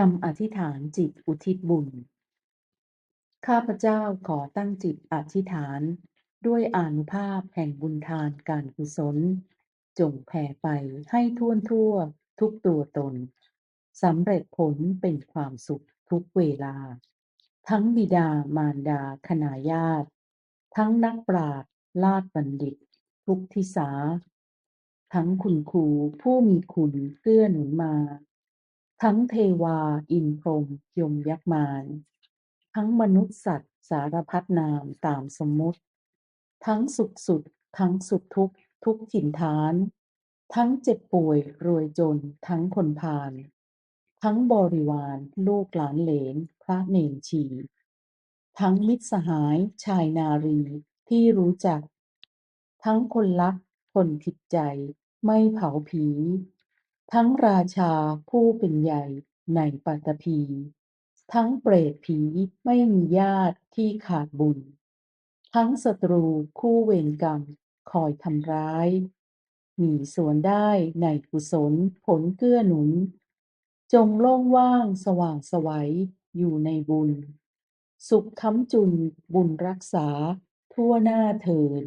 คำอธิษฐานจิตอุทิศบุญ ข้าพเจ้าขอตั้งจิตอธิษฐาน ด้วยอานุภาพแห่งบุญทานการกุศล จงแผ่ไปให้ทั่วทั่ว ทุกตัวตนสำเร็จผลเป็นความสุขทุกเวลา ทั้งบิดามารดาคณาญาติ ทั้งนักปราชญ์ลาดบัณฑิต ทุกทิสา ทั้งคุณครูผู้มีคุณเกื้อหนุนมา ทั้งเทวา อินพรหม ยมยักษ์มาร ทั้งมนุษย์สัตว์สารพัดนามตามสมมุติ ทั้งสุขสุด ทั้งสุขทุกข์ทุกถิ่นฐาน ทั้งเจ็บป่วยรวยจน ทั้งคนพาล ทั้งบริวารลูกหลานเหลน พระเนรชี ทั้งมิตรสหายชายนารีที่รู้จัก ทั้งคนรัก คนผิดใจ ไม่เผาผี ทั้งราชาผู้เป็นใหญ่ในปัตตภี ทั้งเปรตผีไม่มีญาติที่ขาดบุญ ทั้งศัตรูคู่เวรกรรมคอยทำร้าย มีส่วนได้ในกุศลผลเกื้อหนุน จงโล่งว่างสว่างสวัยอยู่ในบุญ สุขค้ำจุนบุญรักษาทั่วหน้าเทอญ